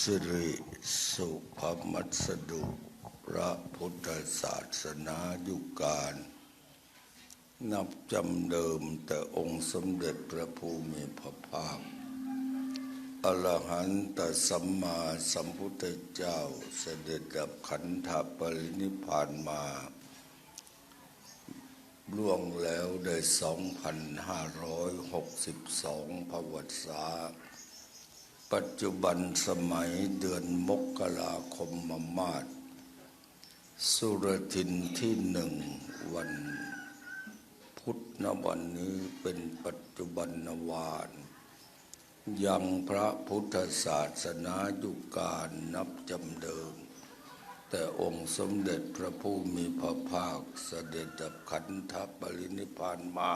สิริสุภมัสดุ พระพุทธศาสนายุการ นับจำเดิมแต่องค์สมเด็จพระภูมิพระภาคอรหันตสัมมาสัมพุทธเจ้าเสด็จดับขันธปรินิพพานมาล่วงแล้วได้ 2,562พระวัติศาสตร์ ปัจจุบันสมัยเดือนมกราคมมมาศสุรทินที่หนึ่งวัน พุทธนวันนี้เป็นปัจจุบันนวานยังพระพุทธศาสนายุการนับจำเดิม แต่องค์สมเด็จพระผู้มีพระภาคเสด็จดับขันธปรินิพานมา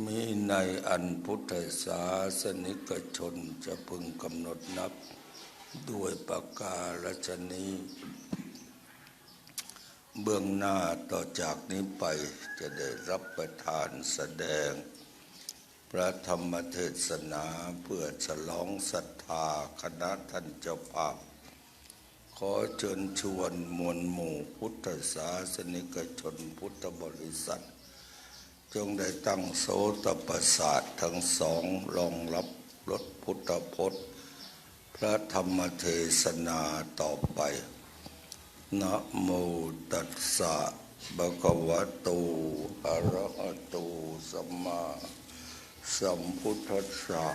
มีในอันพุทธศาสนิกชนจะพึงกำหนดนับด้วยประการฉนี้ เบื้องหน้าต่อจากนี้ไปจะได้รับประทานแสดง พระธรรมเทศนาเพื่อฉลองศรัทธาคณะท่านเจ้าภาพ ขอเชิญชวนมวลหมู่พุทธศาสนิกชนพุทธบริษัท จงได้ตั้งโสตประสาททั้งสองรองรับรถพุทธพจน์ พระธรรมเทศนาต่อไป นะโมตัสสะบะคะวะโตอะระหะโตสัมมาสัมพุทธัสสะ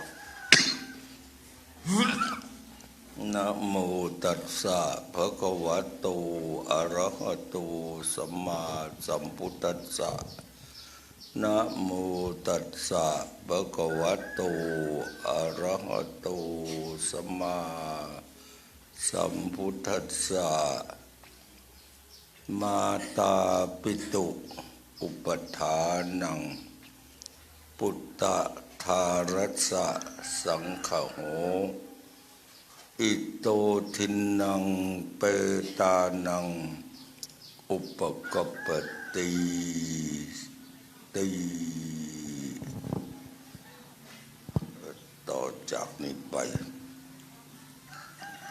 นะโมตัสสะภะคะวะโตอะระหะโตสัมมาสัมพุทธัสสะ นะโมตัสสะภะคะวะโต อะระหะโต สัมมาสัมพุทธัสสะ มาตาปิตุ อุปทานัง ปุตตะทารัสสะ สังขโหอิโตทินังเปตานัง อุปกปปติ ติต่อจากนี้ไป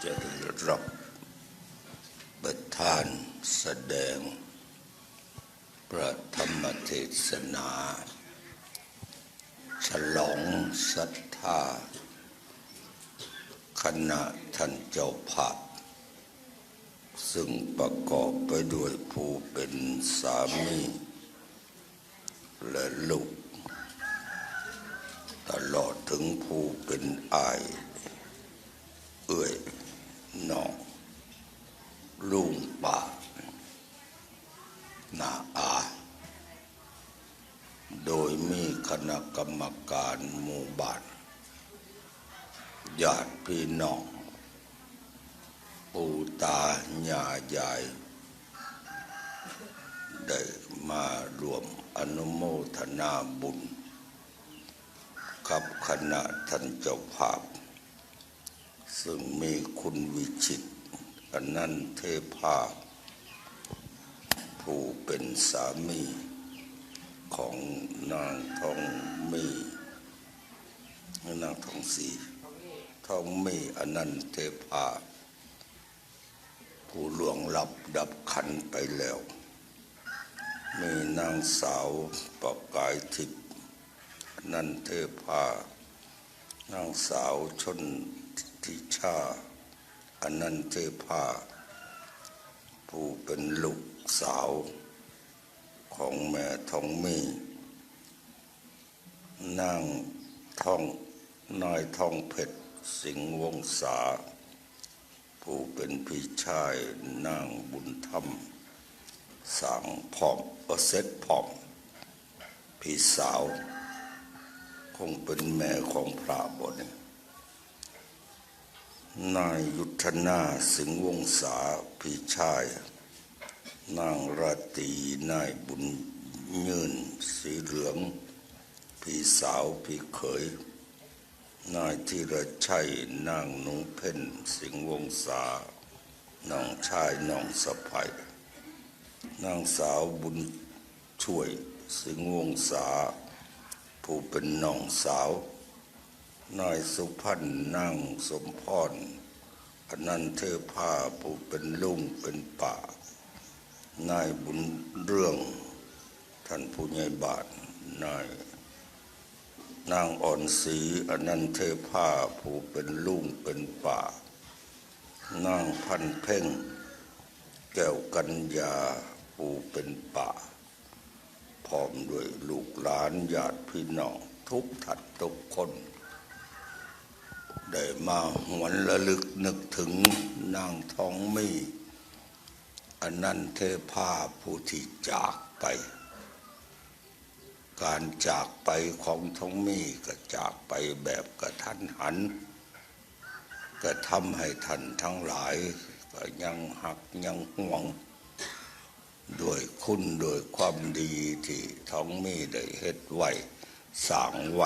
จะได้รับประทานแสดง พระธรรมเทศนา ฉลองศรัทธาคณะท่านเจ้าภาพซึ่งประกอบไปด้วยผู้เป็นสามี และลูก ตลอดถึงผู้เป็นอาย เอื้อยน้องลุงป่านาอา โดยมีคณะกรรมการหมู่บ้านญาติพี่น้องปู่ตายายาย ได้มารวม อนุโมทนาบุญ กับคณะท่านเจ้าภาพ ซึ่งมีคุณวิชิตอนันเทพาผู้เป็นสามีของนางทองมีนางทองศรีทองมีอนันเทพาผู้ล่วงลับดับขันไปแล้ว มีนางสาวประกายทิพย์นันเทพานางสาวชนทิชาอนันเทพา ผู้เป็นลูกสาวของแม่ทองมีนางทองนายทองเพชรสิงห์วงศา ผู้เป็นพี่ชายนางบุญธรรม สางพร้อมเอเซตพร้อม พี่สาว คงเป็นแม่ของพระบนนายยุทธนาสิงห์วงศาพี่ชาย นางราตีนายบุญยืนสีเหลือง พี่สาวพี่เขย นายธีรชัยนางหนูเพ่นสิงห์วงศาน้องชายน้องสะพ้ย นางสาวบุญช่วยสิงห์วงศาผู้เป็นน้องสาว นายสุพันธ์นางสมพรอนันเทพาผู้เป็นลุงเป็นป่า นายบุญเรื่อง ท่านผู้ใหญ่บานนายนางอ่อนศรีอนันเทพาผู้เป็นลุงเป็นป่า นางพันเพ่ง แก้วกัญญา ผู้เป็นป่า พร้อมด้วยลูกหลานญาติพี่น้องทุกทัดทุกคน ได้มาหวนระลึกนึกถึงนางทองมีอันนั้นเทพาผู้ที่จากไป การจากไปของทองมีก็จากไปแบบกระทันหันก็ทำให้ท่านทั้งหลายก็ยังหักยังห่วง ด้วยคุณโดวยความดีที่ท้องมีได้เฮ็ดไหวสางไหว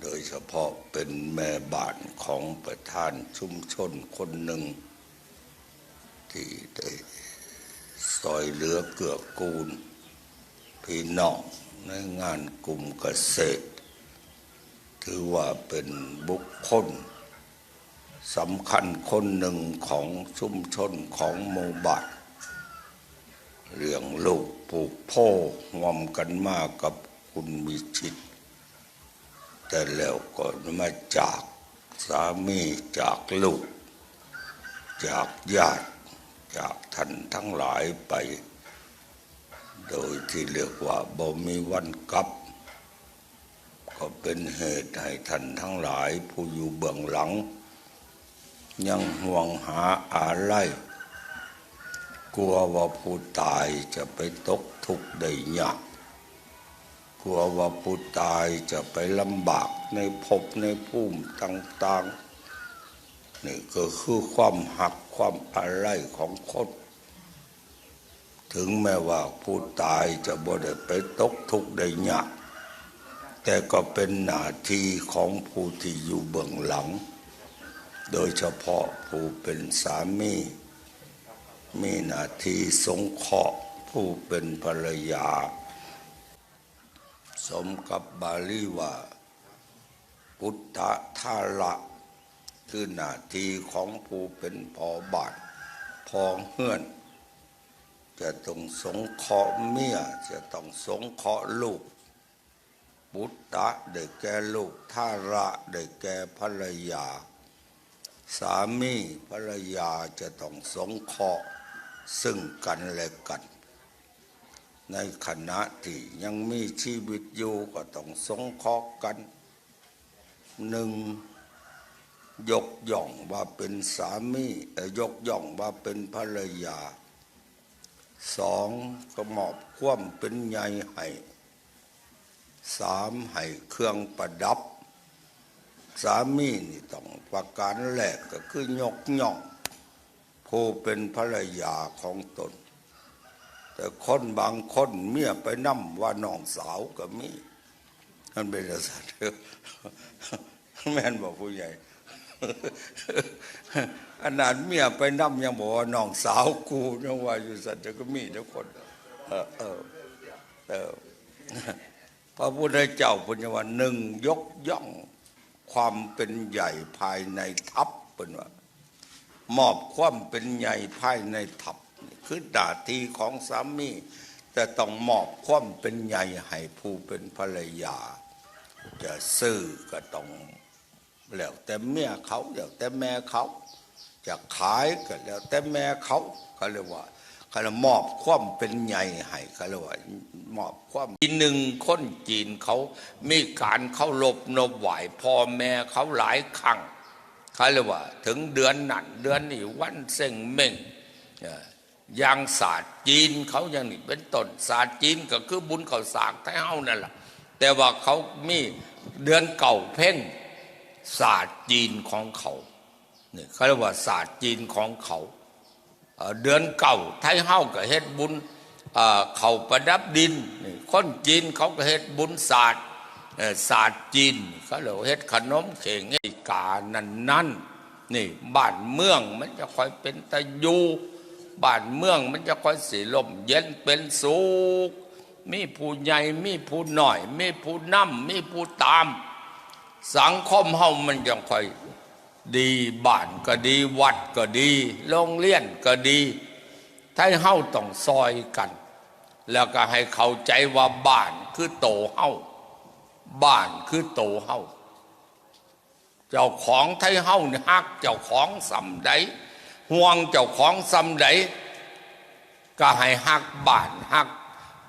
โดยเฉพาะเป็นแม่บ้านของประธานชุมชนคนหนึ่ง ที่ได้ซอยเหลือเกื้อกูล พี่น้องในงานกลุ่มเกษตร ถือว่าเป็นบุคคลสำคัญคนหนึ่งของชุมชนของหมู่บ้าน เรื่องลูกปลูกโพงอมกันมากกับคุณมีชิต แต่แล้วก็มาจากสามีจากลูก จากญาติจากท่านทั้งหลายไป โดยที่เรียกว่าบ่มีวันกลับ ก็เป็นเหตุให้ท่านทั้งหลายผู้อยู่เบื้องหลัง ยังห่วงหาอะไร กลัวว่าผู้ตายจะไปตกทุกข์ได้ยากกลัวว่าผู้ตายจะไปลำบากในภพในภูมิต่างๆนี่ก็คือความหักความอะไรของคนถึงแม้ว่าผู้ตายจะบ่ได้ไปตกทุกข์ได้ยากแต่ก็เป็นหน้าที่ของผู้ที่อยู่เบื้องหลัง โดยเฉพาะผู้เป็นสามี มีหน้าที่สงเคราะห์ผู้เป็นภรรยา สมกับบาลีว่า พุทธทาระคือหน้าที่ของผู้เป็นพอบาทพอเฮื่อน จะต้องสงเคราะห์เมียจะต้องสงเคราะห์ลูกบุตตะได้แก่ลูกทาระได้แก่ภรรยา สามีภรรยาจะต้องสงเคราะห์ ซึ่งกันและกัน ในขณะที่ยังมีชีวิตอยู่ก็ต้องสงเคราะห์กันหนึ่งยกย่องว่าเป็นสามีเอยกย่องว่าเป็นภรรยาสองก็มอบความเป็นใหญ่ให้สามให้เครื่องประดับ สามีนี่ต้องประการแรกก็คือยกย่อง ผู้เป็นภรรยาของตน แต่คนบางคนเมียไปนั่มว่าน้องสาวก็มีมันเป็นสัตว์แม่นบอกผู้ใหญ่อันนั้นเมียไปนั่มยังบอกว่าน้องสาวกูยังว่าอยู่สัตว์ก็มีทุกคนเออเออเออพระพุทธเจ้าพุทธว่าหนึ่งยกย่องความเป็นใหญ่ภายในทัพเป็นว่า มอบความเป็นใหญ่ภายในทัพคือดาทีของสามี แต่ต้องมอบความเป็นใหญ่ให้ผู้เป็นภรรยา จะซื้อก็ต้องแล้วแต่เมียเขาแล้วแต่แม่เขา จะขายก็แล้วแต่แม่เขาเขาเรียกว่าเขาเรียกมอบความเป็นใหญ่ให้เขาเรียกว่ามอบความอีหนึ่งคนจีนเขามีการเข้ารบนบไหวพ่อแม่เขาหลายครั้ง เขาเรียกว่า ถึงเดือนนั่นเดือนนี้วันเซ็งเม่งเอ่อยางศาสตร์จีนเขาอย่างนี้เป็นต้นศาสตร์จีนก็คือบุญเขาสากไทเฮานั่นแหละแต่ว่าเขามีเดือนเก่าเพ่งศาสตร์จีนของเขาเนี่ยเขาเรียกว่าศาสตร์จีนของเขาเดือนเก่าไทเฮาก็เฮ็ดบุญเขาประดับดินคนจีนเขาก็เฮ็ดบุญศาสตร์ ศาสตร์จีนเขาเลยเฮ็ดขนมเข่งให้กานั่นนั่นนี่บ้านเมืองมันจะคอยเป็นตะยูบ้านเมืองมันจะคอยสีลมเย็นเป็นสุขมีผู้ใหญ่มีผู้หน่อย มีผู้นำมีผู้ตาม สังคมเฮามันยังคอยดีบ้านก็ดีวัดก็ดี โรงเรียนก็ดีถ้าเฮาต้องซอยกัน แล้วก็ให้เข้าใจว่าบ้านคือโตเฮา บ้านคือโตเฮาเจ้าของไทยเฮานี่ฮักเจ้าของสำใดห่วงเจ้าของสำใดก็ให้ฮักบ้านฮัก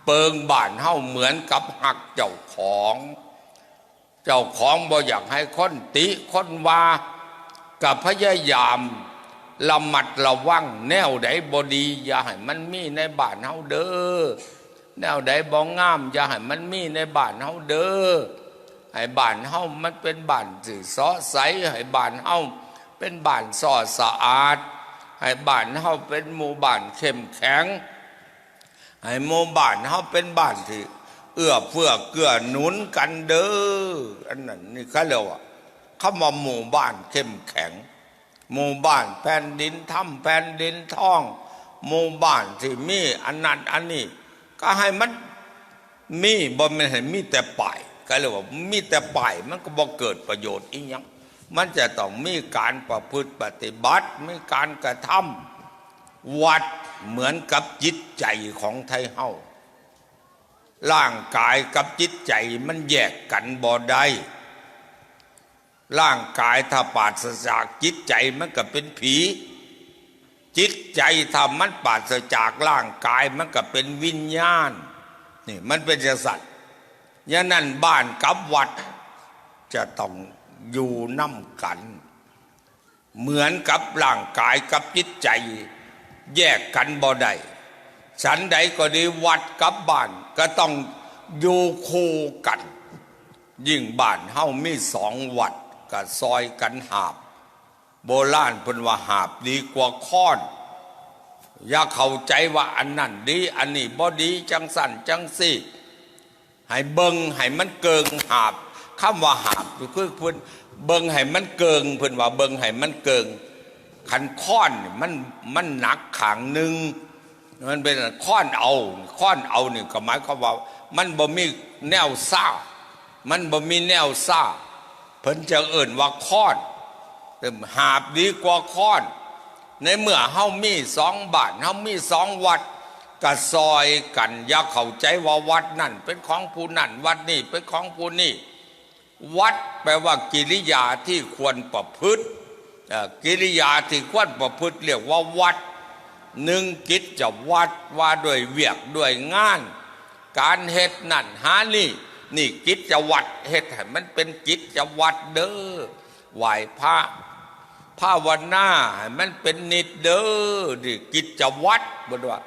เปิงบ้านเฮาเหมือนกับฮักเจ้าของ เจ้าของบ่อยากให้คนติคนว่ากับพยายามระมัดระวังแนวใดบ่ดี อย่าให้มันมีในบ้านเฮาเด้อ แนวใดบ่งามอย่าให้มันมีในบ้านเฮาเด้อให้บ้านเฮามันเป็นบ้านสื่อซอใสให้บ้านเฮาเป็นบ้านซอสะอาด ให้บ้านเฮาเป็นหมู่บ้านเข้มแข็ง ให้หมู่บ้านเฮาเป็นบ้านที่เอื้อเฟื้อเกื้อหนุนกันเด้ออันนั้นนี่เขาเรียกว่าคำว่าหมู่บ้านเข้มแข็ง หมู่บ้านแผ่นดินถ้ำแผ่นดินท่อง หมู่บ้านที่มีอันนั้นอันนี้ ก็ให้มันมีบ่แม่นให้มีแต่ป่ายก็เรียกว่ามีแต่ป่ายมันก็บ่เกิดประโยชน์อีหยังมันจะต้องมีการประพฤติปฏิบัติมีการกระทำวัดเหมือนกับจิตใจของไทยเฮาร่างกายกับจิตใจมันแยกกันบ่ได้ร่างกายถ้าปราศจากจิตใจมันก็เป็นผี จิตใจถ้ามันปราศจากร่างกายมันก็เป็นวิญญาณนี่มันเป็นสัตว์ยะนั้นบ้านกับวัด จะต้องอยู่น้ำกัน เหมือนกับร่างกายกับจิตใจ แยกกันบ่ได้ฉันใดก็ดีวัดกับบ้าน ก็ต้องอยู่คู่กัน ยิ่งบ้านเฮามีสองวัดก็ซอยกันหาบ โบราณเพิ่นว่าหาบดีกว่าค้อน อย่าเข้าใจว่าอันนั้นดี อันนี้บ่ดีจังสั่นจังสี่ ให้เบิงให้มันเกิงหาบคำว่าหาบคือเพิ่นเบิงให้มันเกิงเพิ่นว่าเบิงให้มันเกิงขันค้อนมันมันหนักขางหนึ่งมันเป็นค้อนเอาค้อนเอานี่ก็หมายความว่า มันบ่มีแนวซ่า มันบ่มีแนวซ่า เพิ่นจะเอิ่นว่าค้อน เติมหาบดีกว่าค้อน ในเมื่อเฮามีสองบาทเฮามีสองวัดก็ซอยกันอย่าเข้าใจว่าวัดนั่น เป็นของผู้นั่นวัดนี่เป็นของผู้นี่ วัดแปลว่ากิริยาที่ควรประพฤติกิริยาที่ควรประพฤติเรียกว่าวัดหนึ่งกิจจะวัดว่าด้วยเวียกด้วยงาน การเฮ็ดนั่นหานี่นี่กิจจะวัดเฮ็ดให้มันเป็นกิจจะวัดเด้อไหวพระ ภาวนามันเป็นนิดเด้อดิกิจจะวัดบ่ดว่า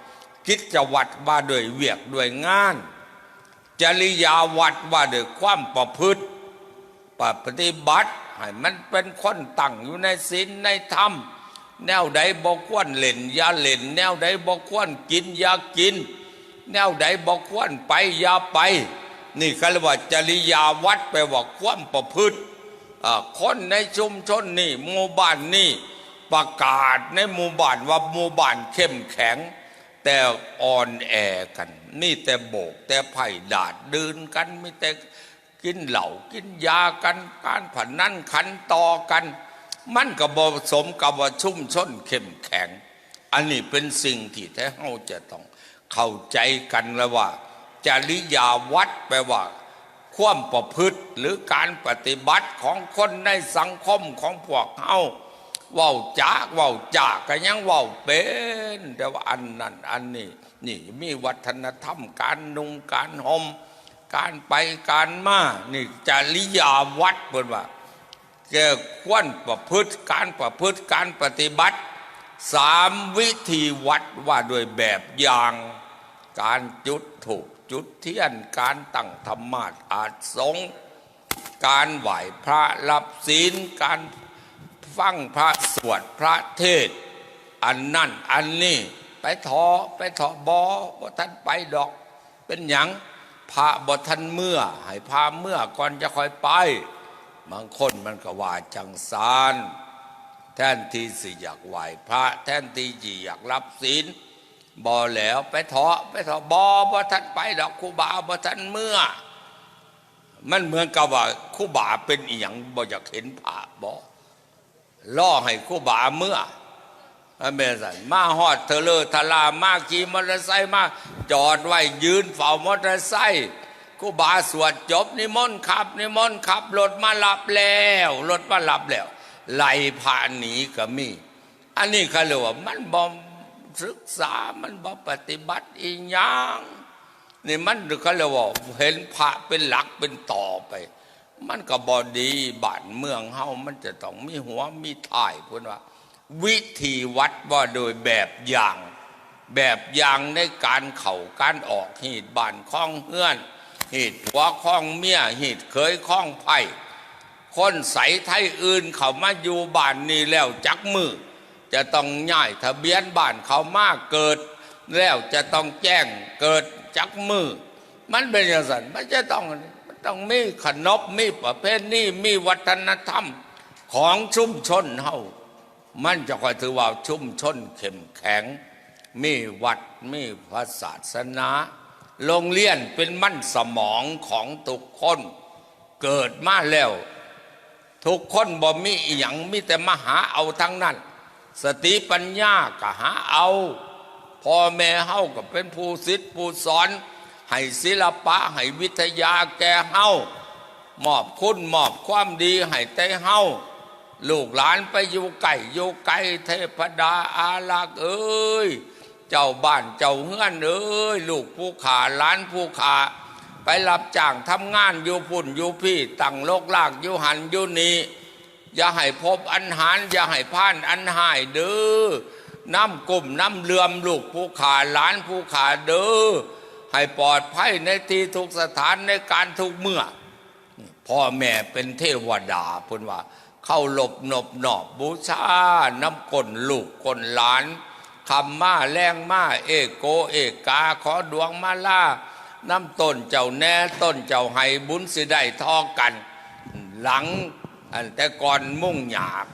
กิจจะวัดว่าด้วยเวียกด้วยงาน จริยาวัดว่าด้วยความประพฤติปฏิบัติให้มันเป็นคนตั้งอยู่ในศีลในธรรม แนวใดบอกควรเล่นอย่าเล่น แนวใดบอกควรกินอย่ากิน แนวใดบอกควรไปอย่าไป นี่เขาเรียกว่าจริยาวัดแปว่าความประพฤติ คนในชุมชนนี่หมู่บ้านนี่ประกาศในหมู่บ้านว่าหมู่บ้านเข้มแข็ง แต่อ่อนแอกัน นี่แต่โบก แต่ไผ่ดาดดืนกันไม่แต่กินเหล้ากินยากัน การผันนั่นขันต่อกัน มันก็บสมกับว่าชุ่มชนเข้มแข็ง อันนี้เป็นสิ่งที่แท้เฮาจะต้อง เข้าใจกันแล้วว่าจริยาวัดแปลว่า ความประพฤติหรือการปฏิบัติของคนในสังคมของพวกเฮาเว้าจากเว้าจากก็ยังเว้าเป็น แต่ว่าอันนั้นอันนี้นี่มีวัฒนธรรมการนุงการห่มการไปการมานี่จริยาวัดเปิดว่าแก่ควรประพฤติการประพฤติการปฏิบัติสามวิธีวัดว่าโดวยแบบอย่างการจุดถูก จุดเทียนการตั้งธรรมาสอาจสงการไหวพระรับศีลการฟังพระสวดพระเทศ อันนั่นอันนี้ไปทอไปทอบอว่ท่านไปดอก เป็นหยังพระบทันเมื่อ ให้พาเมื่อก่อนจะคอยไปบางคนมันก็ว่าจังสารแทนที่สิอยากไหวพระแทนที่จีอยากรับศีล บอแล้วไปเถาะไปเถาะบอบอทันไปดอกครูบาบอทันเมื่อ มันเหมือนกับว่าครู่บาเป็นอีหยังบ่อยากเห็นผ่าบ่ล่อให้ครู่บาเมื่ออเมสันมาฮอดเธอเลอทลามาขี่มอเตอร์ไซค์มา จอดไว้ยืนเฝ้ามอเตอร์ไซค์คู่บาสวดจบนิมนต์ขับ นิมนต์ขับรถมารับแล้วรถมารับแล้วไหลผ่านหนีก็มี อันนี้เขาเรียกว่ามันบ่ ศึกษามันบ่ปฏิบัติอีหยังนี่มันเขเรียว่าเห็นพระเป็นหลักเป็นต่อไป มันก็บอดีบ้านเมืองเฮามันจะต้องมีหัวมีถ่ายพูดว่า วิธีวัดว่าโดยแบบอย่าง แบบอย่างในการเข่าการออกหีดบ้านข้องเฮือนหีดผัวข้องเมียหีดเคยข้องไผ่คนใสไทยอื่นเขามาอยู่บ้านนี้แล้วจักมือ จะต้องย้ายทะเบียนบ้านเขามาเกิด แล้วจะต้องแจ้งเกิดจักมือ มันเป็นอย่างนั้นมันจะต้องมันต้องมีขนบมีประเพณีมีวัฒนธรรมของชุมชนเฮามันจะคอยถือว่าชุมชนเข้มแข็ง มีวัดมีพระศาสนา โรงเรียนเป็นมั่นสมองของทุกคน เกิดมาแล้ว ทุกคนบ่มีอหย่างมีแต่มหาเอาทั้งนั้น สติปัญญาก็หาเอาพ่อแม่เฮาก็เป็นผู้ศิษย์ผู้สอน ให้ศิลปะให้วิทยาแก่เฮามอบคุณมอบความดีให้แต่เฮาลูกหลานไปอยู่ไก่อยู่ไก่เทพดาอาลักษ์เอ้ยเจ้าบ้านเจ้าเฮือนเอ้ยลูกผู้ขาหล้านผู้ขาไปรับจ้างทำงานอยู่พุ่นอยู่พี่ตั้งโลกลากอยู่หันอยู่นี้ อย่าให้พบอันหารอย่าให้พ่านอันหายเด้อน้ำกลุ่มน้ำเลื่อมลูกผู้ขาหลานผู้ขาเด้อให้ปลอดภัยในที่ทุกสถานในการทุกเมื่อ พ่อแม่เป็นเทวดาพูนว่า เข้าหลบหนบหนอบบูชาน้ำกลลูกกลหลานคำมาแรงมาเอกโกเอกกาขอดวงมาล่าน้ำต้นเจ้าแน่ต้นเจ้าไห้บุญสิได้ทอกัน หลัง อันแต่ก่อนมุ่งหยาบ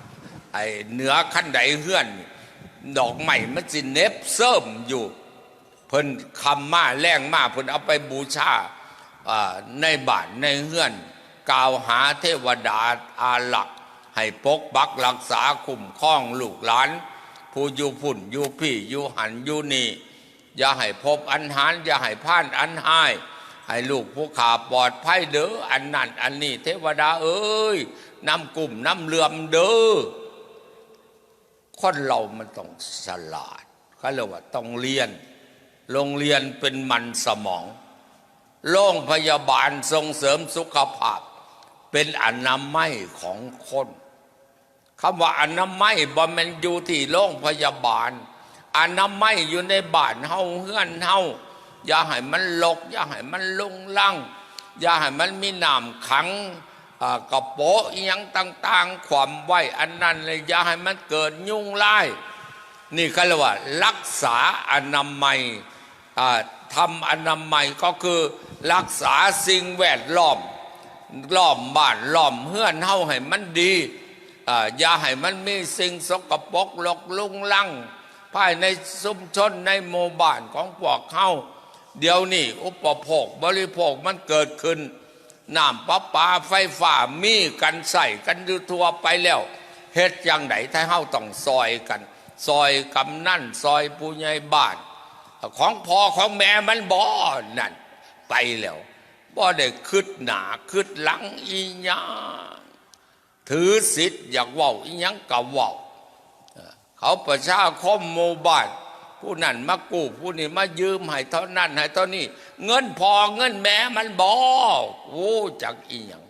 ไอ้เหนือขั้นใดเฮือน ดอกใหม่มันสิเน็บเสริมอยู่ เพิ่นคำมาแรงมาเพิ่นเอาไปบูชาในบ้านในเฮือน กล่าวหาเทวดาอาหลัก ให้ปกปักรักษาคุ้มครองลูกหลาน ผู้อยู่พุ่นอยู่พี่อยู่หันอยู่นี่อย่าให้พบอันหารอย่าให้พ่านอันหายให้ลูกผู้ขาปลอดภัยเด้ออันนั้นอันนี้เทวดาเอ้ย นำกลุ่มนำเลื่อมเด้อคนเรามันต้องฉลาดเขาเรียกว่าต้องเรียน โรงเรียนเป็นมันสมอง โรงพยาบาลส่งเสริมสุขภาพ เป็นอนามัยของคนคำว่าอนามัยบ่มันอยู่ที่โรงพยาบาล อนามัยอยู่ในบ้านเฮาเฮือนเฮาอย่าให้มันลก อย่าให้มันลุงลังอย่าให้มันมีน้ำขัง กระโปะยังต่าง ๆ ความไหวอันนั้นเลยอย่าให้มันเกิดยุ่งไล่นี่เขาเรียกว่า รักษาอนามัยอ่ทำอนามัยก็คือรักษาสิ่งแวดล้อมล้อมบ้านล้อมเฮือนเฮาให้มันดีอย่าให้มันมีสิ่งสกปรกหลกลุงลังภายในชุมชนในหมู่บ้านของพวกเฮาเดี๋ยวนี้อุปโภคบริโภคมันเกิดขึ้น น้ำประปาไฟฟ้ามีกันใส่กันอยู่ทั่วไปแล้วเฮ็ดอย่างไหนถ้าเฮาต้องซอยกัน ซอยกำนั่นซอยผู้ใหญ่บ้าน ของพ่อของแม่มันบ่นั่น ไปแล้วบ่ได้คืดหนาคืดหลังอีหยังถือสิทธิ์อยากว้าอีหยังก็ว้าเขาประชาคมโมบาน ผู้นั้นมากู้ผู้นี้มายืมให้เท่านั้นให้เท่านี้ เงินพอเงินแม้มันบอโอ้จักอีหยัง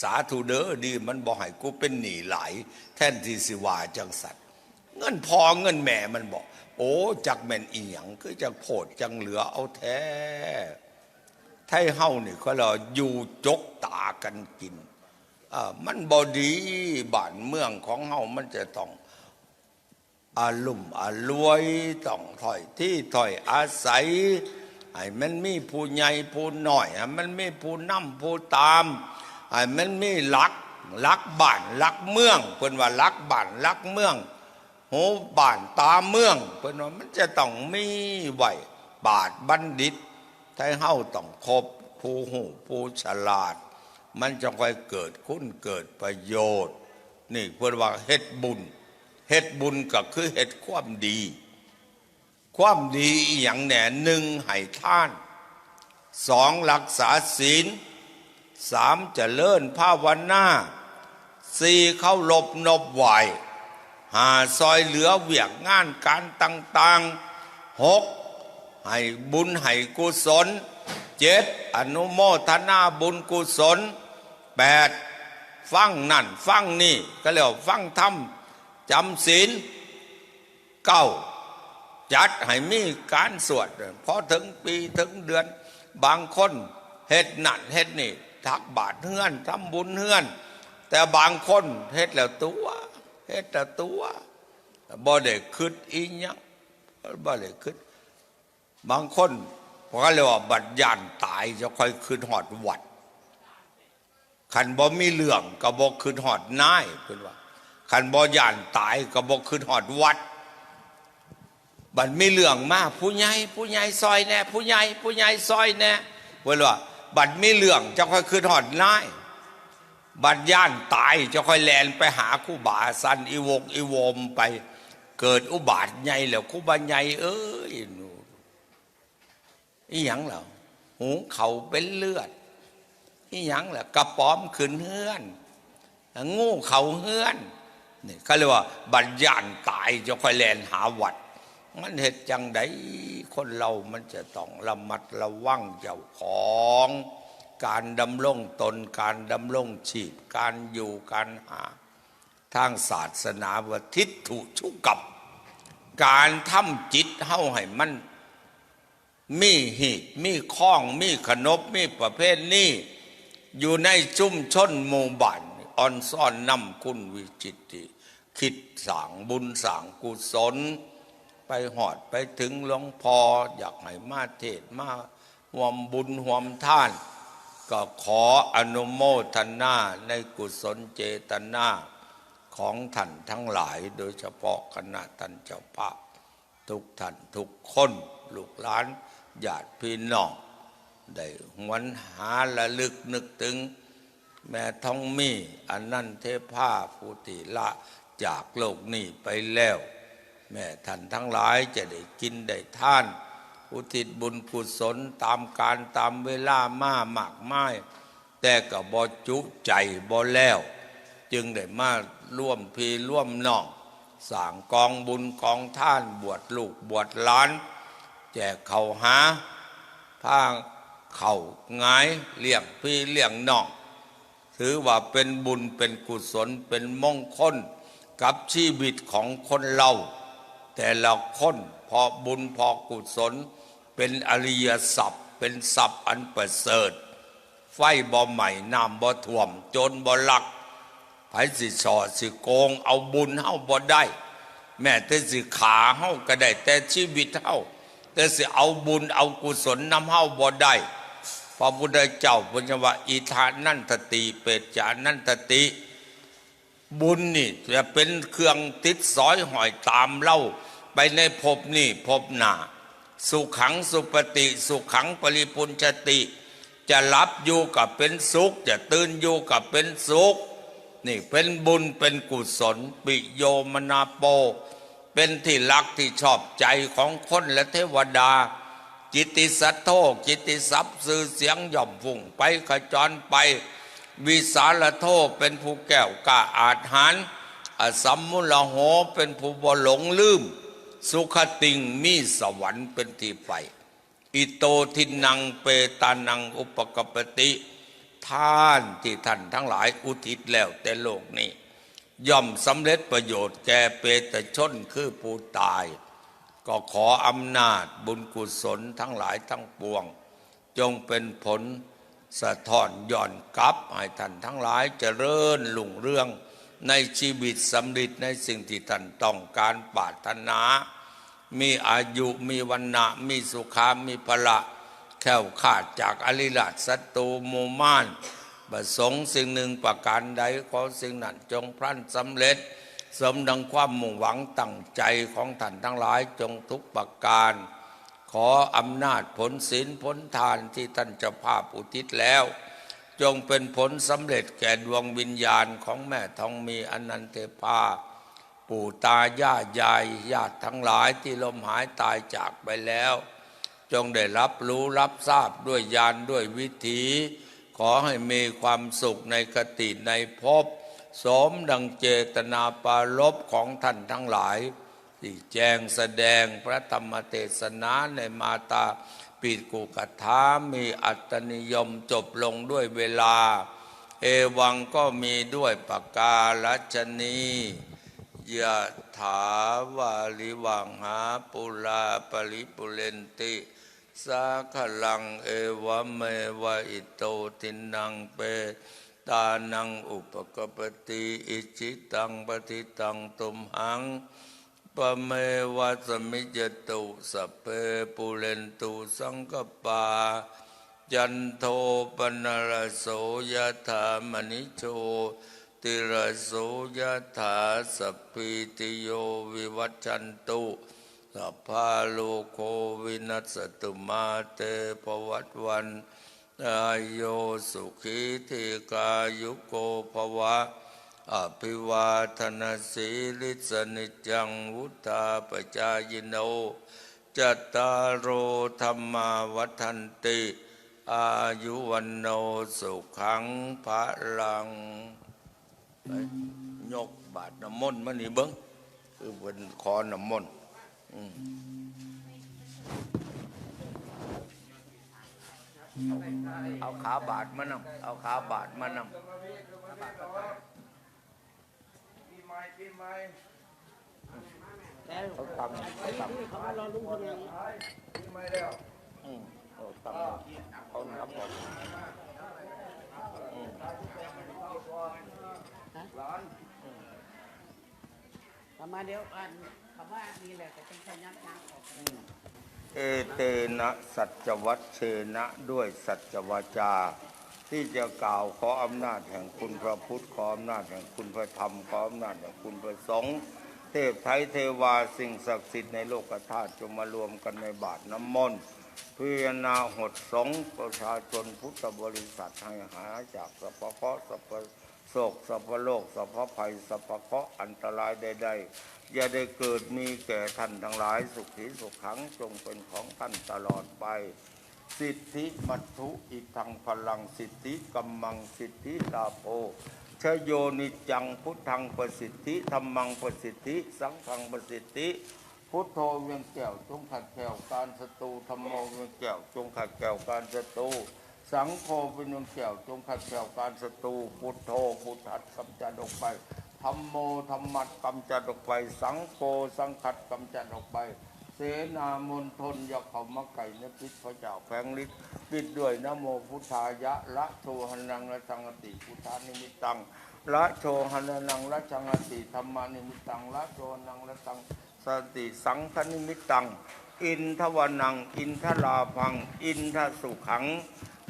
สาธุเด้อดีมันบอกให้กูเป็นหนี้หลายแท่นที่สิว่าจังสัตว์เงินพอเงินแม่มันบอก โอ้จักแม่นอีหยังคือจักโพดจังเหลือเอาแท้ไทยเฮานี่เขาเราอยู่จกตากันกินอ่ามันบอดีบ้านเมืองของเฮามันจะต้อง อาลุ่มอารวยต้องถอยที่ถอยอาศัยให้มันมีผู้ใหญ่ผู้น้อยให้มันมีผู้นำผู้ตามให้มันมีหลักหลักบ้านหลักเมืองเพิ่นว่าหลักบ้านหลักเมืองหูบ้านตาเมืองเพิ่นว่ามันจะต้องมีไหวบาทบัณฑิตไทยเฮาต้องครบผู้หูผู้ฉลาด มันจะค่อยเกิดคุณเกิดประโยชน์ นี่เพื่อว่าเฮ็ดบุญ เฮ็ดบุญก็คือเฮ็ดความดี ความดีอย่างแหน่หนึ่งให้ท่านสองรักษาศีลสามเจริญภาวนาสี่เข้าหลบนบไหวหาซอยเหลือเวียกงานการต่างๆหกให้บุญให้กุศลเจ็ดอนุโมทนาบุญกุศลแปดฟังนั่น ฟังนี่ก็เรียกว่าฟังธรรม จำศีลเก้าจัดให้มีการสวดพอถึงปีถึงเดือน บางคนเฮ็ดนั่นเฮ็ดนี่ ทักบาทเฮือนทำบุญเฮือน แต่บางคนเฮ็ดแล้วตัวเฮ็ดแล้วตัวบ่ได้คิดอีหยังบ่ได้คิดบางคนเพราะเรียกว่าบัดยานตายจะค่อยคืนหอดวัดขันบ่มีเรื่องก็บ่คืนหอดนายเพิ่นว่า ขันบ่ย่านตายก็บ่คืนหอดวัด บัดไมีเรื่องมากผู้ใหญ่ผู้ใหญ่ซอยแน่ผู้ใหญ่ผู้ใหญ่ซอยแน่เว่าบัดไมีเรื่องจะค่อยคืนหอดนายบัดย่านตายจะค่อยแลนไปหาคู่บาสันอีวงอีวมไป เกิดอุบาทใหญ่แล้วคู่บาใหญ่เอ้ยหนูอีหยังเหล่าหูเขาเป็นเลือดอีหยังล่ะกระป๋อมขึ้นเฮือนงูเขาเฮือน นี่เขาเรียกว่าบัดย่านตายจะค่อยแลนหาวัด มันเหตุจังใดคนเรามันจะต้องระมัดระวังเจ้าของการดำรงตนการดำรงชีพ การอยู่การหา ทางศาสนาวทิฏฐุชุกับ การทำจิตเฮาให้มัน มีหีดมีข้อง มีขนบมีประเภทนี้ อยู่ในชุมชนหมู่บ้านอ่อนซ่อนนำคุณวิจิตติ คิดสร้างบุญสร้างกุศล ไปหอดไปถึงหลวงพ่ออยากให้มาเทศมาหวมบุญหวมท่าน ก็ขออนุโมทนาในกุศลเจตนาของท่านทั้งหลาย โดยเฉพาะคณะท่านเจ้าภาพทุกท่านทุกคนลูกหลานญาติพี่น้องได้หวนหาระลึกนึกถึง แม่ท้องมีอันนั้นเทพาผู้ติละ จากโลกนี้ไปแล้ว แม่ท่านทั้งหลายจะได้กินได้ท่าน อุทิศบุญกุศลตามการตามเวลามามากมาย แต่ก็บ่จุใจบ่แล้ว จึงได้มาร่วมพีร่วมน้องสร้างกองบุญกองท่านบวชลูกบวชหลาน แจกเขาหาพาเข่าหงายเลี้ยงพี่เลี้ยงน้อง ถือว่าเป็นบุญเป็นกุศลเป็นมงคล กับชีวิตของคนเรา แต่ละคนพอบุญพอกุศล เป็นอริยสัพเป็นสัพอันประเสริฐ ไฟบ่ใหม่น้ำบ่ท่วม จนบ่หลักไผสิสอดสิโกง เอาบุญเฮาบ่ได้ แม้แต่สิขาเฮาก็ได้ แต่ชีวิตเฮาแต่สิเอาบุญเอากุศลนำเฮาบ่ได้พระพุทธเจ้าพุทธว่าอิทานันตติ เปจจานันตติ บุญนี่จะเป็นเครื่องติดสอยหอยตามเล่า ไปในภพนี่ภพหนาสุขังสุปฏิ สุขังปริปุญชติ จะรับอยู่กับเป็นสุข จะตื่นอยู่กับเป็นสุข นี่เป็นบุญเป็นกุศลปิโยมนาโป เป็นที่รักที่ชอบใจของคนและเทวดา จิตติสัทโธจิตติสัพสื่อเสียงหย่อมฝุ่งไปขจรไป วิสาลโทเป็นผู้แก้วกล้าอาจหารอสัมมุลโหเป็นผู้บ่หลงลืม สุขติงมีสวรรค์เป็นที่ไป อิโตทินังเปตานังอุปกปติ ท่านที่ท่านทั้งหลายอุทิศแล้วแต่โลกนี้ ย่อมสำเร็จประโยชน์แก่เปตชนคือผู้ตาย ก็ขออำนาจบุญกุศลทั้งหลายทั้งปวง จงเป็นผล สะท้อนย่อนกลับให้ท่านทั้งหลายเจริญลุ่งเรื่อง ในชีวิตสำเร็จในสิ่งที่ท่านต้องการปรารถนา มีอายุมีวันนะมีสุขามีพละ แค้วขาดจากอริราชศัตรูมูมานประสงค์สิ่งหนึ่งประการใดขอสิ่งนั้นจงพลันสำเร็จ สมดังความมุ่งหวังตั้งใจของท่านทั้งหลายจงทุกประการ ขออำนาจผลศีลผลทานที่ท่านเจ้าภาพอุทิศแล้ว จงเป็นผลสำเร็จแก่ดวงวิญญาณของแม่ทองมีอนันเทพาปู่ตาย่ายายญาติทั้งหลายที่ลมหายตายจากไปแล้ว จงได้รับรู้รับทราบด้วยญาณด้วยวิถี ขอให้มีความสุขในกติในภพสมดังเจตนาปารลบของท่านทั้งหลาย ที่แจงแสดงพระธรรมเทศนาในมาตาปิดกุกถามีอัตนิยมจบลงด้วยเวลา เอวังก็มีด้วยปากกาลัชนียะถาวาลิวังหาปุลาปริปุเรนติสาขลังเอวเมวะอิโตตินังเปตานังอุปกปติอิจิตังปฏิตังตุมหัง ปเมวะสมิจตุสัพเพปุเรนตุสังกปา จันโทปนรโสยถามณิโชติรโสยถาสัพพิติโยวิวัชชันตุสัพพาโลโควินัสตุมาเตปวัตวันอายโยสุขีธิกายุโกภวะ อภิวาทนาสีลิสนิจังวุธาปจายโนจัตตารโอธรรมาวัฒนติ อายุวันโนสุขังพระลังไปยกบาทน้ำมนต์มานี่เบิ้งคือเป็นคอน้ำมนต์เอาขาบาทมานำเอาขาบาทมานำ ปีใหม่ปีใหม่แล้วเขาตำเขาตำเขามารอลุงคนอย่างนี้ปีใหม่แล้วอืมเขาตำเขานับหมดอืมร้านประมาณเดียวกันคำว่านี่แหละแต่เป็นแค่ยักยักออกเอเตนะสัจวัตเชนะด้วยสัจวาจา ที่จะกล่าวขออำนาจแห่งคุณพระพุทธขออำนาจแห่งคุณพระธรรมขออำนาจแห่งคุณพระสงฆ์เทพไทยเทวาสิ่งศักดิ์สิทธิ์ในโลกธาตุจงมารวมกันในบาทน้ำมนต์พิจารณาหดสงฆ์ประชาชนพุทธบริษัทให้หายจากสัพเคราะสัพโศกสัพพโลกสัพพภัยสัพเคาะอันตรายใดๆอย่าได้เกิดมีแก่ท่านทั้งหลายสุขีสุขขังจงเป็นของท่านตลอดไป สิทธิมัตถุอิทังพลังสิทธิกัมมังสิทธิลาโภชโยนิจังพุทธังประสิทธิธรรมังประสิทธิ สังฆังประสิทธิ พุทโธเวียงแก้วจงขัดแก้วการศัตรูธรรมโมเวียงแก้วจงขัดแก้วการศัตรูสังโฆเป็นเวียงแก้วจงขัดแก้วการศัตรูพุทโธพุทธัดกำจัดออกไปธรรมโมธรรมัดกำจัดออกไป สังโฆสังขัดกำจัดออกไป เสนามนทนยาขมไก่นพิษพระเจ้าแฝงฤทธิ์ปิดด้วยนโมพุทธายะละโทหันังละสังติพุทธานิมิตังละโชหันังละสังติธรรมานิมิตังละโชหันังละสังสติสังฆนิมิตัง อินทวนัง อินทลาพัง อินทสุขัง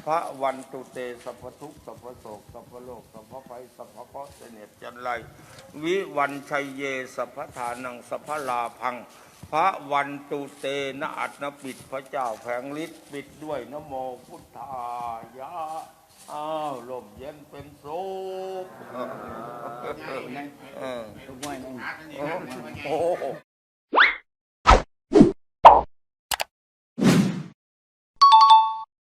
พระวันตุเตสัพพทุกสัพพโศกสัพพโลกสัพพภัยสัพพเคราะเสนียจันไร วิวันชัยเยสัพพทานังสัพพลาพัง พระวันตุเตนะอัตนปิดพระเจ้าแผงฤทธิ์ปิดด้วยนโมพุทธายะอ้าวลมเย็นเป็นสุข โอ้